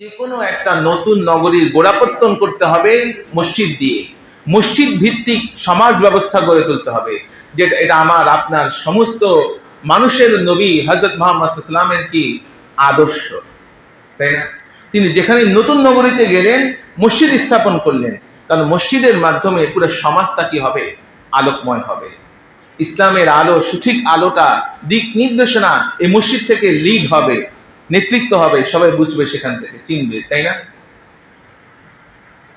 যে কোনো একটা নতুন নগরীর গোড়াপত্তন করতে হবে মসজিদ দিয়ে। মসজিদ ভিত্তিক সমাজ ব্যবস্থা গড়ে তুলতে হবে, যেটা এটা আমার, আপনার সমস্ত মানুষের নবী হজরত মোহাম্মদ সাল্লামের কি আদর্শ, তাই না? তিনি যেখানে নতুন নগরীতে গেলেন, মসজিদ স্থাপন করলেন, কারণ মসজিদের মাধ্যমে পুরো সমাজটা কি হবে? আলোকময় হবে। ইসলামের আলো, সঠিক আলোটা দিক নির্দেশনা এই মসজিদ থেকে লিড হবে। নেতৃত্ব হবে, সবাই বুঝবে সেখান থেকে, চিনবে, তাই না?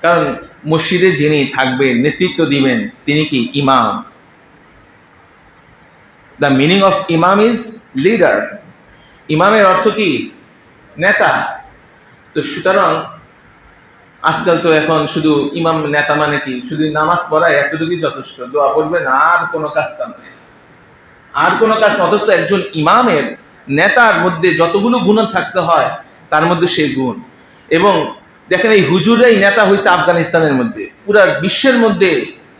কারণ মসজিদে যিনি থাকবেন, নেতৃত্ব দিবেন, তিনি কি? ইমাম। The meaning of imam is leader ইমামের অর্থ কি? নেতা। তো সুতরাং, আজকাল তো এখন শুধু ইমাম নেতা মানে কি? শুধু নামাজ পড়ায় এতটুকুই যথেষ্ট। দোয়া পড়বেন আর কোনো কাজ কাম নেই। আর কোনো কাজ। অথচ একজন ইমামের নেতার মধ্যে যতগুলো গুণ থাকতে হয়, তার মধ্যে সেই গুণ। এবং দেখেন এই হুজুরাই নেতা হয়েছে আফগানিস্তানের মধ্যে। পুরা বিশ্বের মধ্যে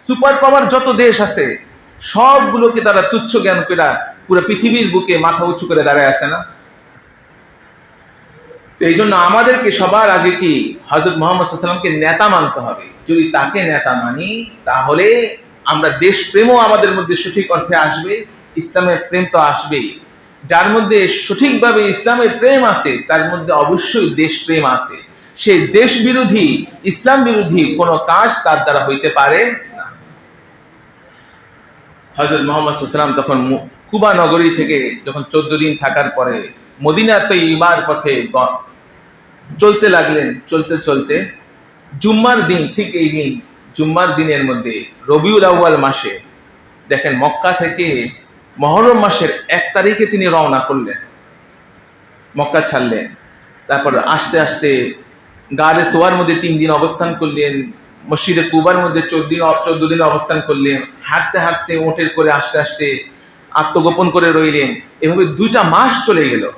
সুপার পাওয়ার যত দেশ আছে, সবগুলোকে তারা তুচ্ছ জ্ঞান করে পুরো পৃথিবীর বুকে মাথা উঁচু করে দাঁড়ায় আছে না? তো এই জন্য আমাদেরকে সবার আগে কি হজরত মোহাম্মদ সাল্লামকে নেতা মানতে হবে। যদি তাকে নেতা মানি, তাহলে আমরা দেশ প্রেমও আমাদের মধ্যে সঠিক অর্থে আসবে, ইসলামের প্রেম তো আসবেই। যার মধ্যে সঠিকভাবে ইসলামের প্রেম আছে, তার মধ্যে অবশ্যই দেশ প্রেম আছে। সে দেশ বিরোধী ইসলাম বিরোধী কোনো কাজ তার দ্বারা হইতে পারে না। হজরত মোহাম্মদ সাল্লাম তখন কুবা নগরী থেকে যখন চোদ্দ দিন থাকার পরে মদিনা তো ইমার পথে চলতে লাগলেন, চলতে চলতে জুম্মার দিন, ঠিক এই দিন, জুম্মার দিনের মধ্যে রবিউল আউয়াল মাসে দেখেন মক্কা থেকে মহরম মাসের এক তারিখে তিনি রওনা করলেন। মক্কা ছাড়লেন। তারপর আস্তে আস্তে গাড়ে সোয়ার মধ্যে তিন দিন অবস্থান করলেন, মসজিদে কুবার মধ্যে চোদ্দ দিন চোদ্দ দিন অবস্থান করলেন। হাঁটতে হাঁটতে ওটের করে আস্তে আস্তে আত্মগোপন করে রইলেন। এভাবে দুইটা মাস চলে গেল।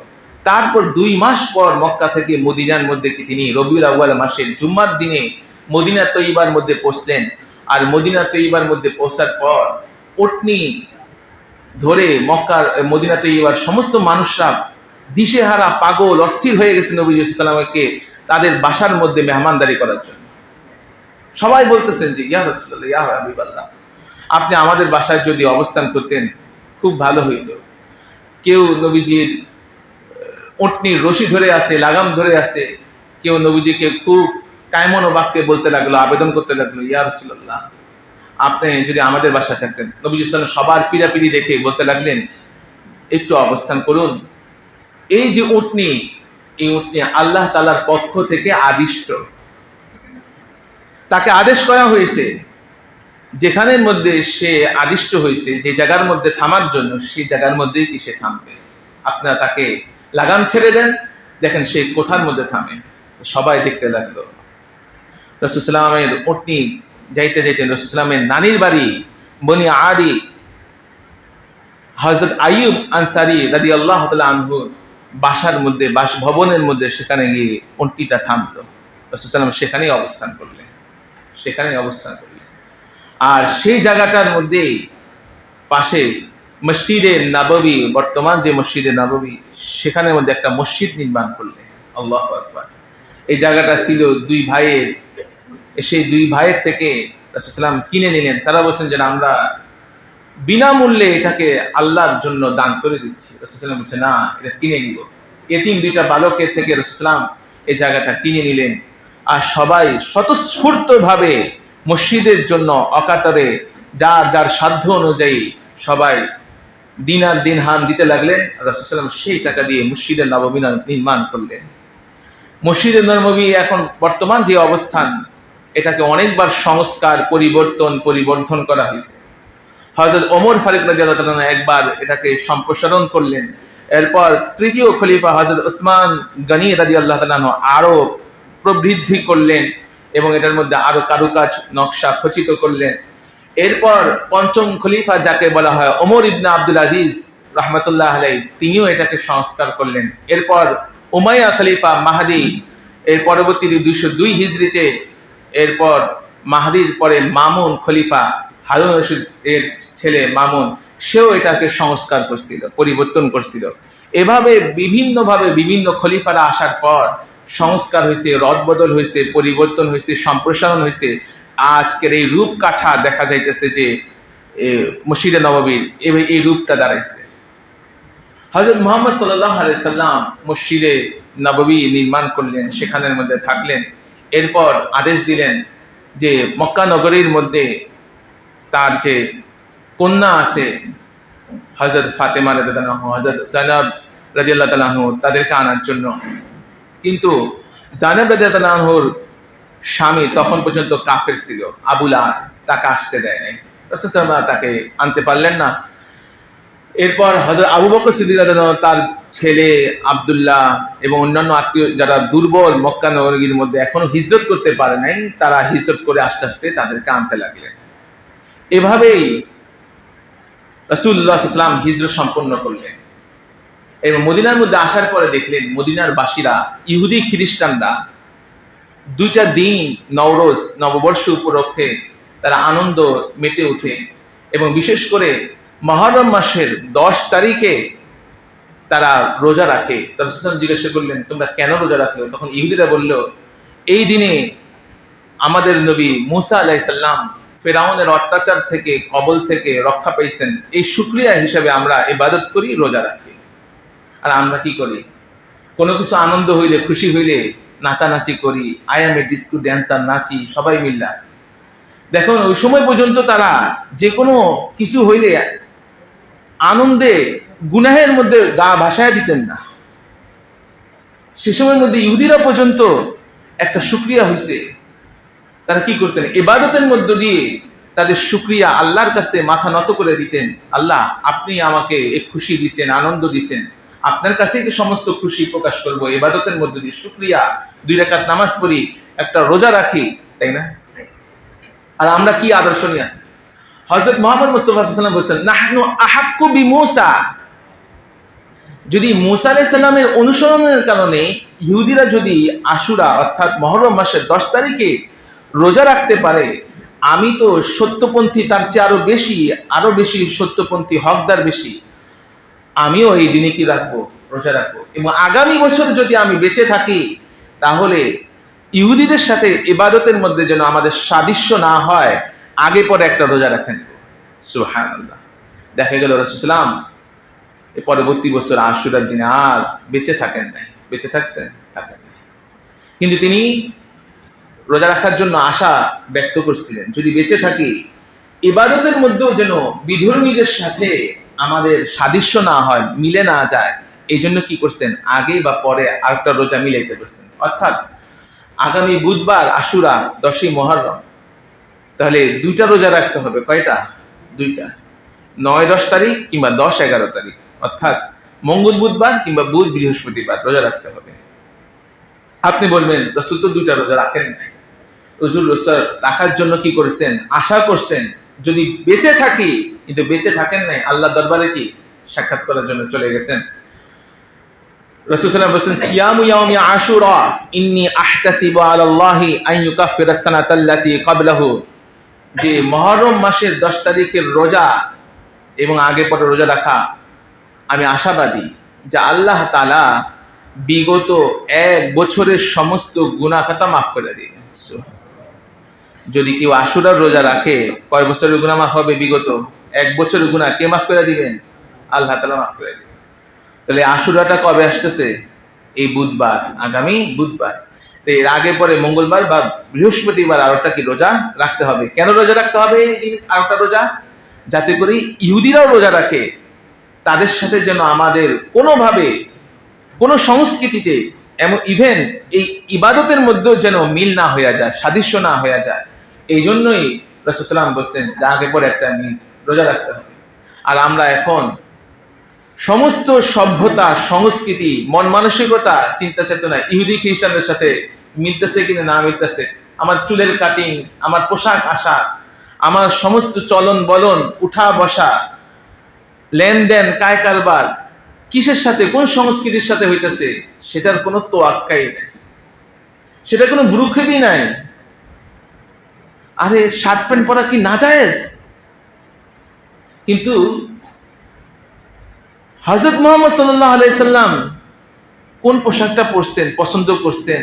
তারপর দুই মাস পর মক্কা থেকে মদিনার মধ্যে তিনি রবিউল আউ্বাল মাসের জুম্মার দিনে মদিনা তৈবার মধ্যে পৌঁছলেন। আর মদিনা তৈবার মধ্যে পৌঁছার পর পটনি ধরে মক্কার মদিনাতে এবার সমস্ত মানুষরা দিশেহারা, পাগল, অস্থির হয়ে গেছে নবী সাল্লামকে তাদের বাসার মধ্যে মেহমানদারি করার জন্য। সবাই বলতেছেন যে, ইয়া রসুল্লাহ ইয়া হাবিবাল্লাহ, আপনি আমাদের বাসায় যদি অবস্থান করতেন, খুব ভালো হইতো। কেউ নবীজির ওটনির রশি ধরে আছে, লাগাম ধরে আছে, কেউ নবীজিকে খুব কায়মন বাক্যে বলতে লাগল, আবেদন করতে লাগল, ইয়া রসুল্লাহ আপনি যদি আমাদের বাসায় থাকতেন, নবীজ ইসলাম সবার পিড়াপিড়ি দেখে বলতে লাগলেন, একটু অবস্থান করুন। এই যে উটনি, এই উটনি আল্লাহ তালার পক্ষ থেকে আদিষ্ট। তাকে আদেশ করা হয়েছে, যেখানের মধ্যে সে আদিষ্ট হয়েছে, যে জায়গার মধ্যে থামার জন্য সেই জায়গার মধ্যেই কি সে থামবে? আপনারা তাকে লাগাম ছেড়ে দেন, দেখেন সে কোথার মধ্যে থামে। সবাই দেখতে লাগল। রসুলামের উটনি যাইতে যাইতে রসুলামের নানির বাড়ি বনি আদি হজরত আইয়ুব আনসারি রাদি আল্লাহ আনহু বাসার মধ্যে বাস ভবনের মধ্যে সেখানে গিয়ে উটনিটা থামলো। রসুলাম সেখানেই অবস্থান করলেন। সেখানেই অবস্থান করলেন। আর সেই জায়গাটার মধ্যেই পাশে মসজিদে নববী, বর্তমান যে মসজিদে নববী, সেখানের মধ্যে একটা মসজিদ নির্মাণ করলেন। আল্লাহ আকবার। এই জায়গাটা ছিল দুই ভাইয়ের সেই দুই ভাইয়ের থেকে রাসুলাম কিনে নিলেন। তারা বলছেন যে আমরা বিনামূল্যে এটাকে আল্লাহর জন্য দান করে দিচ্ছি। রসুলাম বলছে না, এটা কিনে নিব। এতিম দুইটা বালকের থেকে রসুলাম এই জায়গাটা কিনে নিলেন। আর সবাই স্বতঃস্ফূর্তভাবে মসজিদের জন্য অকাতরে যার যার সাধ্য অনুযায়ী সবাই দিন আর দিন হান দিতে লাগলেন। রসুলাম সেই টাকা দিয়ে মসজিদের নবমী নির্মাণ করলেন। মসজিদের নবমী এখন বর্তমান যে অবস্থান এটাকে অনেকবার সংস্কার, পরিবর্তন, পরিবর্ধন করা হয়েছে। হজরত ওমর ফারিক তাআলা একবার এটাকে সম্প্রসারণ করলেন। এরপর তৃতীয় খলিফা হজরত ওসমান গনি রাজি আল্লাহ তালাহ আরও প্রবৃদ্ধি করলেন এবং এটার মধ্যে আরও কারুকাজ, নকশা খচিত করলেন। এরপর পঞ্চম খলিফা যাকে বলা হয় ওমর ইবনা আব্দুল আজিজ রহমতুল্লাহ আলাই তিনিও এটাকে সংস্কার করলেন। এরপর উমাইয়া খলিফা মাহাদি এর পরবর্তী দুইশো দুই হিজড়িতে এরপর মাহাদির পরে মামুন খলিফা, হারুন রশিদ এর ছেলে মামুন, সেও এটাকে সংস্কার করছিল, পরিবর্তন করছিল। এভাবে বিভিন্নভাবে বিভিন্ন খলিফারা আসার পর সংস্কার হয়েছে, রদবদল হয়েছে, পরিবর্তন হয়েছে, সম্প্রসারণ হয়েছে। আজকের এই রূপ কাঠা দেখা যাইতেছে যে মসজিদে নববীর এই- রূপটা দাঁড়াইছে। হজরত মোহাম্মদ সাল্লাহ সাল্লাম মসজিদে নববী নির্মাণ করলেন, সেখানের মধ্যে থাকলেন। এরপর আদেশ দিলেন যে মক্কা নগরীর মধ্যে তার যে কন্যা আছে হজরত ফাতেমা রাদিয়াল্লাহু হজরত জানাব রাদিয়াল্লাহু তাআলাহু তাদেরকে আনার জন্য। কিন্তু জানাব রাদিয়াল্লাহুর স্বামী তখন পর্যন্ত কাফের ছিল, আবুল আস তাকে আসতে দেয় নাই। তাকে আনতে পারলেন না। এরপর হজরত আবু বকর সিদ্দিক তার ছেলে আব্দুল্লাহ এবং অন্যান্য আত্মীয় যারা দুর্বল মক্কা নগরীর মধ্যে এখনও হিজরত করতে পারে নাই, তারা হিজরত করে আস্তে আস্তে তাদেরকে আনতে লাগলেন। এভাবেই আলাইহি ওয়াসাল্লাম হিজরত সম্পন্ন করলেন। এবং মদিনার মধ্যে আসার পরে দেখলেন মদিনার বাসীরা, ইহুদি খ্রিস্টানরা দুইটা দিন নওরোজ, নববর্ষ উপলক্ষে তারা আনন্দ মেতে ওঠে এবং বিশেষ করে মহরম মাসের দশ তারিখে তারা রোজা রাখে। তারা জিজ্ঞাসা করলেন, তোমরা কেন রোজা রাখল? তখন ইহুদিরা বলল, এই দিনে আমাদের নবী মুসা আলাইসাল্লাম ফেরাউনের অত্যাচার থেকে, কবল থেকে রক্ষা পেয়েছেন। এই শুক্রিয়া হিসাবে আমরা এবাদত করি, রোজা রাখি। আর আমরা কি করি? কোনো কিছু আনন্দ হইলে, খুশি হইলে নাচানাচি করি। I am a disco dancer নাচি, সবাই মিল্লা। দেখুন, ওই সময় পর্যন্ত তারা যে কোনো কিছু হইলে আনন্দে গুনাহের মধ্যে গা ভাসায় দিতেন না। সে সময়ের মধ্যে ইহুদিরা পর্যন্ত একটা সুক্রিয়া হয়েছে তারা কি করতেন? ইবাদতের মধ্য দিয়ে তাদের সুক্রিয়া আল্লাহর কাছে মাথা নত করে দিতেন, আল্লাহ, আপনি আমাকে এই খুশি দিছেন, আনন্দ দিছেন। আপনার কাছেই তো সমস্ত খুশি প্রকাশ করব। ইবাদতের মধ্য দিয়ে সুক্রিয়া দুই রাকাত নামাজ পড়ি, একটা রোজা রাখি। তাই না? আর আমরা কি আদর্শ নিয়ে আসি? হজরত মোহাম্মদ মুস্তফা সাল্লাম বলছেন, নাহনু আহাক্কু বি মুসা যদি মুসা আলাইহিস সালামের অনুসরণের কারণে ইহুদিরা যদি আশুরা, অর্থাৎ মহরম মাসের দশ তারিখে রোজা রাখতে পারে, আমি তো সত্যপন্থী, তার চেয়ে আরও বেশি আরও বেশি সত্যপন্থী, হকদার বেশি, আমিও এই দিনে কি রাখব, রোজা রাখব? এবং আগামী বছর যদি আমি বেঁচে থাকি, তাহলে ইহুদিদের সাথে ইবাদতের মধ্যে যেন আমাদের সাদৃশ্য না হয় আগে পরে একটা রোজা রাখেন। সুহান দেখা গেল রসুলাম এ পরবর্তী বছর আশুরার দিনে আর বেঁচে থাকেন নাই। বেঁচে থাকছেন, থাকেন কিন্তু তিনি রোজা রাখার জন্য আশা ব্যক্ত করছিলেন, যদি বেঁচে থাকি, ইবাদতের মধ্যেও যেন বিধর্মীদের সাথে আমাদের সাদৃশ্য না হয়, মিলে না যায় এই জন্য কি করছেন? আগে বা পরে আরেকটা রোজা মিলাইতে করছেন। অর্থাৎ আগামী বুধবার আশুরা দশই মহরম তাহলে দুইটা রোজা রাখতে হবে, কয়টা? দুইটা। নয়, দশ তারিখ কিংবা দশ, এগারো তারিখ। অর্থাৎ মঙ্গল বুধবার কিংবা বুধ বৃহস্পতিবার রোজা রাখতে হবে। আপনি বলবেন, রসুল তো দুইটা রোজা রাখেন নাই। রসুল রোজা রাখার জন্য কি করেছেন? আশা করছেন, যদি বেঁচে থাকি, কিন্তু বেঁচে থাকেন নাই আল্লাহ দরবারে কি সাক্ষাৎ করার জন্য চলে গেছেন? রসুল সাল্লাম বলছেন, সিয়ামু ইয়াউমি আশুরা, ইন্নি আহতাসিবু আলাল্লাহি আন সানাতাল্লাতি ক্বাবলাহু। যে মহরম মাসের দশ তারিখের রোজা এবং আগে পরে রোজা রাখা, আমি আশাবাদী যে আল্লাহ তালা বিগত এক বছরের সমস্ত গুণাখাতা মাফ করে দিবেন। যদি কেউ আশুরার রোজা রাখে, কয় বছরের গুণা মাফ হবে বিগত এক বছরের গুণা কে মাফ করে দিবেন? আল্লাহ তালা মাফ করে দিবেন। তাহলে আশুরাটা কবে আসতেছে? এই বুধবার, আগামী বুধবার। এর আগে পরে মঙ্গলবার বা বৃহস্পতিবার আরোটা কি রোজা রাখতে হবে? কেন রোজা রাখতে হবে এই আরোটা রোজা? যাতে করে ইহুদিরাও রোজা রাখে। তাদের সাথে যেন আমাদের কোনোভাবে কোনো সংস্কৃতিতে এমন ইভেন এই ইবাদতের মধ্যেও যেন মিল না হয়ে যায়, সাদৃশ্য না হয়ে যায়। এই জন্যই রসুলাম বলছেন যে আগে পরে একটা মিল রোজা রাখতে হবে। আর আমরা এখন সমস্ত সভ্যতা, সংস্কৃতি, মন মানসিকতা, চিন্তা চেতনা ইহুদি খ্রিস্টানদের সাথে মিলতেছে কিনা না মিলতেছে, আমার চুলের কাটিং আমার পোশাক আশাক, আমার সমস্ত চলন বলন, উঠা বসা, লেনদেন, কায় কারবার, কিসের সাথে, কোন সংস্কৃতির সাথে হইতেছে, সেটার কোনো তোয়াক্কাই নেই। সেটা কোনো ব্রুক্ষেপই নাই। আরে, শার্ট প্যান্ট পরা কি না জায়েজ কিন্তু হজরত মোহাম্মদ সাল্লাহ আলাইসাল্লাম কোন পোশাকটা পরছেন, পছন্দ করছেন?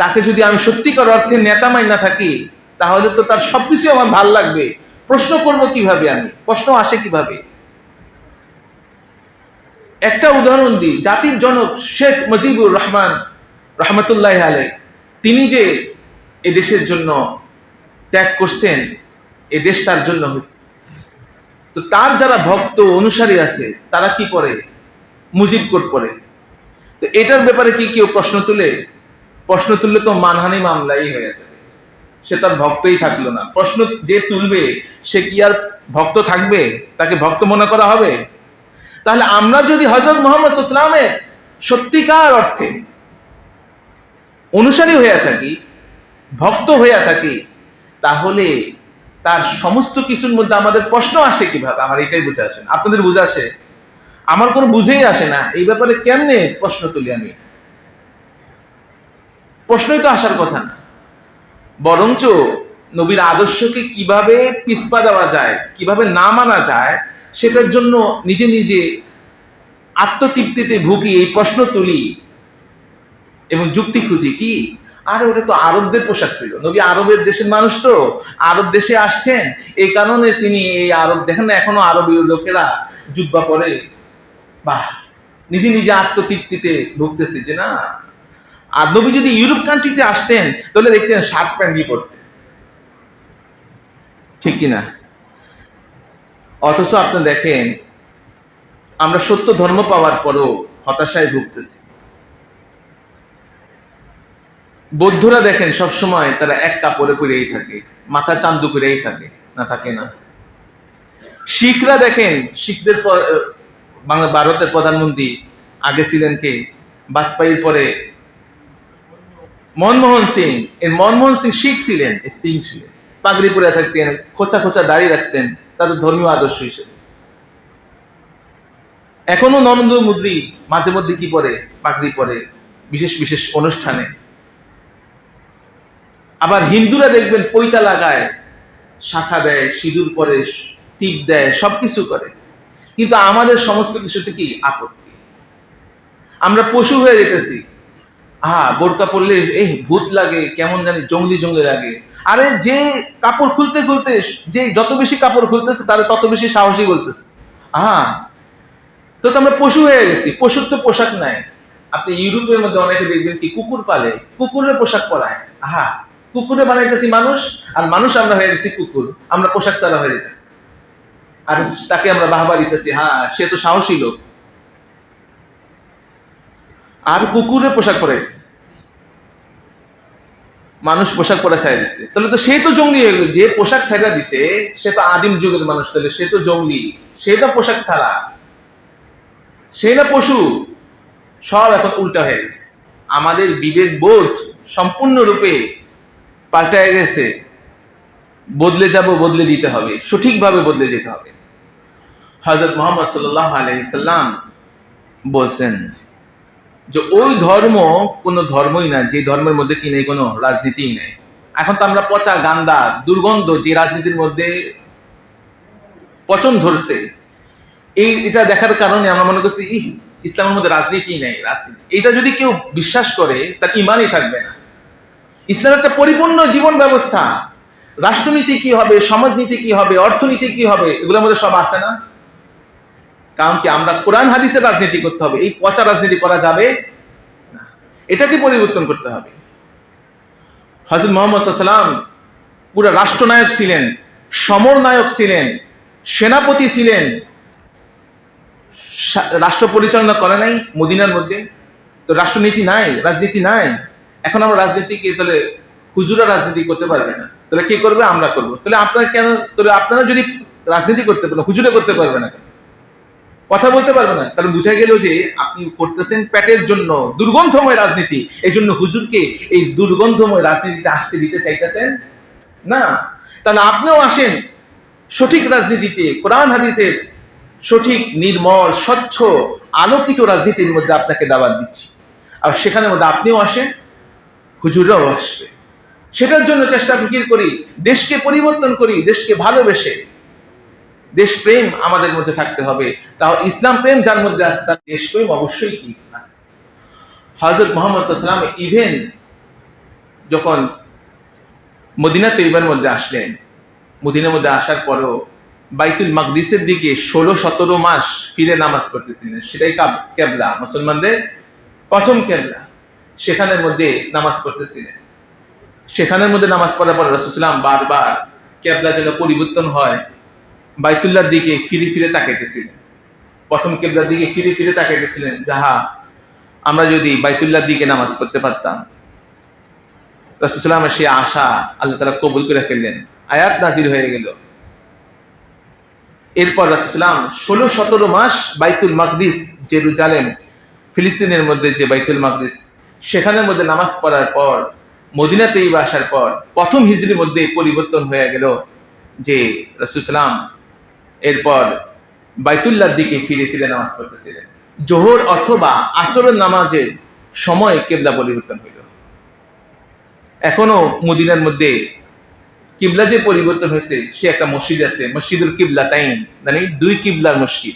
তাকে যদি আমি সত্যিকার অর্থে নেতা মাইনা থাকি, তাহলে তো তার সবকিছু আমার ভালো লাগবে। প্রশ্ন করব কীভাবে আমি? প্রশ্ন আসে কীভাবে? একটা উদাহরণ দিই, জাতির জনক শেখ মুজিবুর রহমান রহমতুল্লাহ আলাই তিনি যে এ দেশের জন্য ত্যাগ করছেন, এ দেশ তার জন্য হয়েছে। তো তার যারা ভক্ত অনুসারী আছে, তারা কি পড়ে? মুজিব কোট পড়ে। তো এটার ব্যাপারে কি কেউ প্রশ্ন তুলে? প্রশ্ন তুললে তো মানহানি মামলাই হয়ে যাবে। সে তার ভক্তই থাকল না। প্রশ্ন যে তুলবে, সে কি আর ভক্ত থাকবে? তাকে ভক্ত মনে করা হবে? তাহলে আমরা যদি হজরত মোহাম্মদ ইসলামের সত্যিকার অর্থে অনুসারী হইয়া থাকি, ভক্ত হইয়া থাকি, তাহলে তার সমস্ত কিছুর মধ্যে আমাদের প্রশ্ন আসে কীভাবে? আমার এটাই বুঝে আসে আপনাদের বুঝে আসে? আমার কোনো বুঝেই আসে না। এই ব্যাপারে কেমনে প্রশ্ন তুলি আমি? প্রশ্নই তো আসার কথা না। বরঞ্চ নবীর আদর্শকে কীভাবে পিসপা দেওয়া যায়, কীভাবে না মানা যায়, সেটার জন্য নিজে নিজে আত্মতৃপ্তিতে ভুগি, এই প্রশ্ন তুলি এবং যুক্তি খুঁজি। কি? আরে ওটা তো আরবদের পোশাক ছিল। নবী আরবের দেশের মানুষ তো। আরব দেশে আসছেন। এই কারণে তিনি এই আরব, দেখেন না এখনও আরবীয় লোকেরা জুব্বা পরে বাহ, নিজে নিজে আত্মতৃপ্তিতে ভুগতেছে যে না। আর নবী যদি ইউরোপ কান্ট্রিতে আসতেন, তাহলে দেখতেন শার্ট প্যান্ট দিয়ে পড়তেন। ঠিক কিনা? অথচ আপনি দেখেন, আমরা সত্য ধর্ম পাওয়ার পরও হতাশায় ভুগতেছি। বৌদ্ধরা দেখেন সব সময় তারা এক কাপড়ে পরেই থাকে, মাথা চান্দু করেই থাকে, না থাকে না? শিখরা দেখেন, শিখদের বাংলা, ভারতের প্রধানমন্ত্রী আগে ছিলেন কে? বাজপেয়ীর পরে মনমোহন সিং। এর মনমোহন সিং শিখ ছিলেন এ সিং ছিলেন। পাগড়ি পরে থাকতেন, খোঁচা খোঁচা দাঁড়িয়ে রাখছেন তাদের ধর্মীয় আদর্শ হিসেবে। এখনও নরেন্দ্র মোদী মাঝে মধ্যে কি পরে? পাগড়ি পরে, বিশেষ বিশেষ অনুষ্ঠানে। আবার হিন্দুরা দেখবেন পৈতা লাগায়, শাখা দেয়, সিঁদুর পরে, টিপ দেয়, সবকিছু করে। কিন্তু আমাদের সমস্ত কিছুতে কি? আপত্তি। আমরা পশু হয়ে যেতেছি। হ্যাঁ বোরকা পরলে এই ভূত লাগে, কেমন জানি জঙ্গলি জঙ্গলি লাগে। আরে যে কাপড় খুলতে খুলতে, যে যত বেশি কাপড় খুলতেছে, তারা তত বেশি সাহসী বলতেছে। হ্যাঁ তো তো আমরা পশু হয়ে গেছি। পশুর তো পোশাক নাই। আপনি ইউরোপের মধ্যে অনেকে দেখবেন কি, কুকুর পালে। কুকুরের পোশাক পরায়। আহা কুকুরে বানাইতেছি মানুষ, আর মানুষ আমরা হয়ে গেছি কুকুর। আমরা পোশাক ছাড়া হয়ে যেতেছি আর তাকে আমরা বাহবা দিতেছি। হ্যাঁ সে তো সাহসী লোক। আর কুকুরে পোশাক পরাইতেছে মানুষ পোশাক পরা ছাড়া দিচ্ছে তাহলে তো সে তো জঙ্গলি হয়ে গেল। যে পোশাক ছাড়া দিছে, সে তো আদিম যুগের মানুষ, তাহলে সে তো জঙ্গলি। সে তো পোশাক ছাড়া। সে না পশু। সব এখন উল্টা হয়ে গেছে। আমাদের বিবেক বোধ সম্পূর্ণরূপে পাল্টায় গেছে। বদলে যাব, বদলে দিতে হবে। সঠিকভাবে বদলে যেতে হবে। হজরত মোহাম্মদ সাল্লাহ আলাইসাল্লাম বলছেন যে, ওই ধর্ম কোনো ধর্মই না, যে ধর্মের মধ্যে কি নেই, কোনো রাজনীতিই নেই। এখন তো আমরা পচা গান্দা, দুর্গন্ধ, যে রাজনীতির মধ্যে পচন ধরছে, এই, এটা দেখার কারণে আমরা মনে করছি, ইহ, ইসলামের মধ্যে রাজনীতি নেই, রাজনীতি। এটা যদি কেউ বিশ্বাস করে, তার ইমানই থাকবে না। ইসলাম একটা পরিপূর্ণ জীবন ব্যবস্থা। রাষ্ট্রনীতি কি হবে, সমাজনীতি কি হবে, অর্থনীতি কি হবে, এগুলোর মধ্যে সব আছে না? কারণ কি আমরা কোরআন হাদিসের রাজনীতি করতে হবে, এই পচা রাজনীতি করা যাবে না। এটাকে পরিবর্তন করতে হবে। হজরত মোহাম্মদ সাল্লাম পুরো রাষ্ট্রনায়ক ছিলেন, সমর নায়ক ছিলেন, সেনাপতি ছিলেন। রাষ্ট্র পরিচালনা করে নাই মদিনার মধ্যে। তো রাষ্ট্রনীতি নাই, রাজনীতি নাই। এখন আমরা রাজনীতি রাজনীতিকে তাহলে হুজুরা রাজনীতি করতে পারবে না। তাহলে কে করবে? আমরা করব। তাহলে আপনারা কেন, তাহলে আপনারা যদি রাজনীতি করতে পারেন হুজুরে করতে পারবে না কেন? কথা বলতে পারবে না। তাহলে বুঝা গেল যে আপনি করতেছেন প্যাটের জন্য দুর্গন্ধময় রাজনীতি। এই জন্য হুজুরকে এই দুর্গন্ধময় রাজনীতিতে আসতে দিতে চাইতেছেন? না। তাহলে আপনিও আসেন সঠিক রাজনীতিতে। কোরআন, হাদিসের সঠিক, নির্মল, স্বচ্ছ, আলোকিত রাজনীতির মধ্যে আপনাকে দাবার দিচ্ছি। আর সেখানের মধ্যে আপনিও আসেন হুজুররাও আসবে। সেটার জন্য চেষ্টা ফিকির করি, দেশকে পরিবর্তন করি, দেশকে ভালোবেসে। দেশপ্রেম আমাদের মধ্যে থাকতে হবে। তাও ইসলাম প্রেম যার মধ্যে আছে তার দেশপ্রেম অবশ্যই কি আছে। হজরত মোহাম্মদ সাল্লাম ইভেন যখন মদিনা তৈবার মধ্যে আসলেন মদিনার মধ্যে আসার পরেও বাইতুল মাকদিসের দিকে ষোলো সতেরো মাস ফিরে নামাজ পড়তেছিলেন। সেটাই কাব- কেবলা, মুসলমানদের প্রথম কেবলা। সেখানের মধ্যে নামাজ পড়তেছিলেন। সেখানের মধ্যে নামাজ পড়ার পর রসুলাম বারবার কেবলা যেন পরিবর্তন হয় বাইতুল্লার দিকে ফিরে ফিরে তাকাইতেছিলেন। প্রথম কেবলার দিকে ফিরে ফিরে তাকাইতেছিলেন যাহা আমরা যদি বাইতুল্লার দিকে নামাজ পড়তে পারতাম। রসুলামের সেই আশা আল্লাহ তালা কবুল করে ফেললেন। আয়াত নাজির হয়ে গেল। এরপর রসুলাম ষোলো সতেরো মাস বাইতুল মাকদিস, জেরুজালেম, ফিলিস্তিনের মধ্যে যে বাইতুল মাকদিস সেখানের মধ্যে নামাজ পড়ার পর মদিনা তৈবা আসার পর, প্রথম হিজড়ির মধ্যে পরিবর্তন হয়ে গেল যে রসুলাম এরপর বাইতুল্লার দিকে ফিরে ফিরে নামাজ পড়তেছিলেন। জোহর অথবা আসরের নামাজের সময় কেবলা পরিবর্তন হইল। এখনও মদিনার মধ্যে কিবলা যে পরিবর্তন হয়েছে, সে একটা মসজিদ আছে, মসজিদুল কিবলা তাইন মানে দুই কিবলার মসজিদ।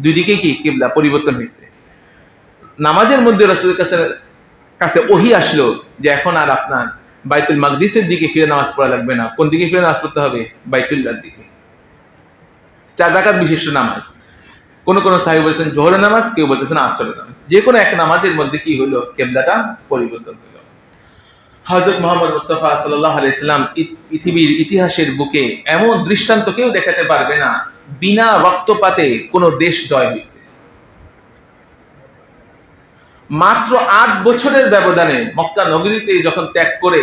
দুই দিকে কি কিবলা পরিবর্তন হয়েছে। নামাজের মধ্যে রসুলের কাছে কাছে ওহি আসলো যে এখন আর আপনার বাইতুল মাকদিসের দিকে ফিরে নামাজ পড়া লাগবে না। কোন দিকে ফিরে নামাজ পড়তে হবে? বাইতুল্লার দিকে। চার রাকাত বিশিষ্ট নামাজ। কোন কোন সাহেব বলছেন জোহরের নামাজ, কেউ বলতেছেন আসরের নামাজ। যে কোনো এক নামাজের মধ্যে কি হলো? কেবলাটা পরিবর্তন হলো। হজরত মোহাম্মদ মুস্তফা সাল্লাহ আলাইসাল্লাম পৃথিবীর ইতিহাসের বুকে এমন দৃষ্টান্ত কেউ দেখাতে পারবে না। বিনা রক্তপাতে কোনো দেশ জয় হয়েছে মাত্র আট বছরের ব্যবধানে মক্কা নগরীতে যখন ত্যাগ করে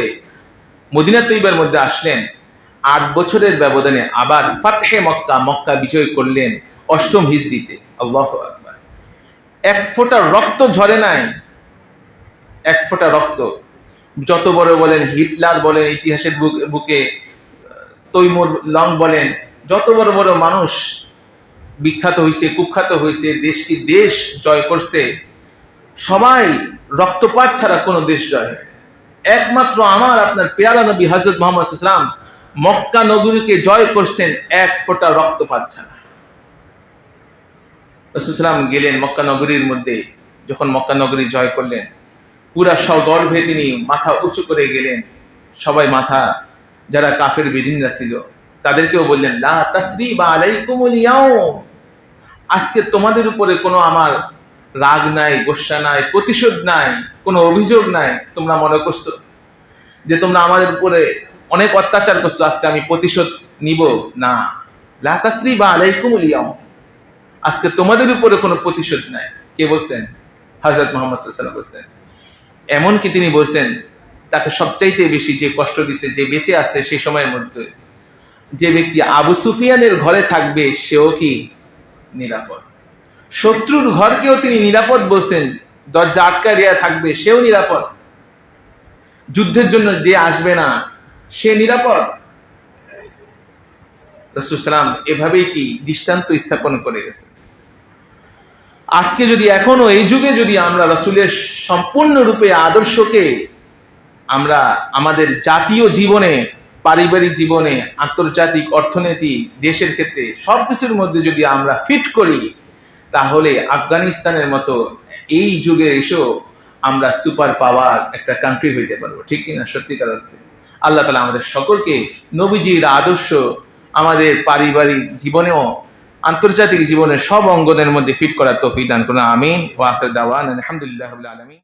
মদিনা তৈবার মধ্যে আসলেন, আট বছরের ব্যবধানে আবার ফাতহে মক্কা মক্কা বিজয় করলেন অষ্টম হিজড়িতে। আল্লাহ এক ফোঁটা রক্ত ঝরে নাই। এক ফোঁটা রক্ত। যত বড় বলেন হিটলার বলেন, ইতিহাসের বুকে তৈমুর লং বলেন, যত বড় বড় মানুষ বিখ্যাত হয়েছে কুখ্যাত হয়েছে দেশকে দেশ জয় করছে সবাই রক্তপাত ছাড়া কোনো দেশ জয় একমাত্র আমার, আপনার পেয়ারা নবী হজরত মোহাম্মদ ইসলাম মক্কা নগরীকে জয় করছেন এক ফোঁটা রক্তপাত ছাড়া। রসুলাম গেলেন মক্কা নগরীর মধ্যে, যখন মক্কা নগরী জয় করলেন, পুরা সগর্ভে তিনি মাথা উঁচু করে গেলেন। সবাই মাথা, যারা কাফের বেদিনরা ছিল, তাদেরকেও বললেন, লা তাসরি বা ইয়াউম। আজকে তোমাদের উপরে কোনো আমার রাগ নাই, গোসা নাই, প্রতিশোধ নাই, কোনো অভিযোগ নাই, তোমরা মনে করছ যে তোমরা আমাদের উপরে অনেক অত্যাচার করছ, আজকে আমি প্রতিশোধ নিব? না। লা তাসরি বা আলাইকুমুল ইয়াউম। আজকে তোমাদের উপরে কোনো প্রতিশোধ নাই। কে বলছেন? হজরত মোহাম্মদ সাল্লাল্লাহু বলছেন। এমনকি তিনি বলছেন, তাকে সবচাইতে বেশি যে কষ্ট দিছে, যে বেঁচে আছে সেই সময়ের মধ্যে, যে ব্যক্তি আবু সুফিয়ানের ঘরে থাকবে, সেও কি নিরাপদ? শত্রুর ঘরকেও তিনি নিরাপদ বলছেন, দরজা আটকা দেওয়া থাকবে, সেও নিরাপদ। যুদ্ধের জন্য যে আসবে না, সে নিরাপদ। রসুলাম এভাবেই কি দৃষ্টান্ত স্থাপন করে গেছে আজকে যদি এখনও এই যুগে যদি আমরা রসুলের সম্পূর্ণরূপে আদর্শকে আমরা আমাদের জাতীয় জীবনে, পারিবারিক জীবনে, আন্তর্জাতিক অর্থনীতি, দেশের ক্ষেত্রে সব কিছুর মধ্যে যদি আমরা ফিট করি তাহলে আফগানিস্তানের মতো এই যুগে এসেও আমরা সুপার পাওয়ার একটা কান্ট্রি হইতে পারব, ঠিক কিনা? সত্যিকার অর্থে। আল্লাহ তালা আমাদের সকলকে, নবীজির আদর্শ আমাদের পারিবারিক জীবনেও, আন্তর্জাতিক জীবনের সব অঙ্গনের মধ্যে ফিট করার তৌফিক দান করুন। আমিন। ওয়াফর দাওয়ান। আলহামদুলিল্লাহ আলমিন।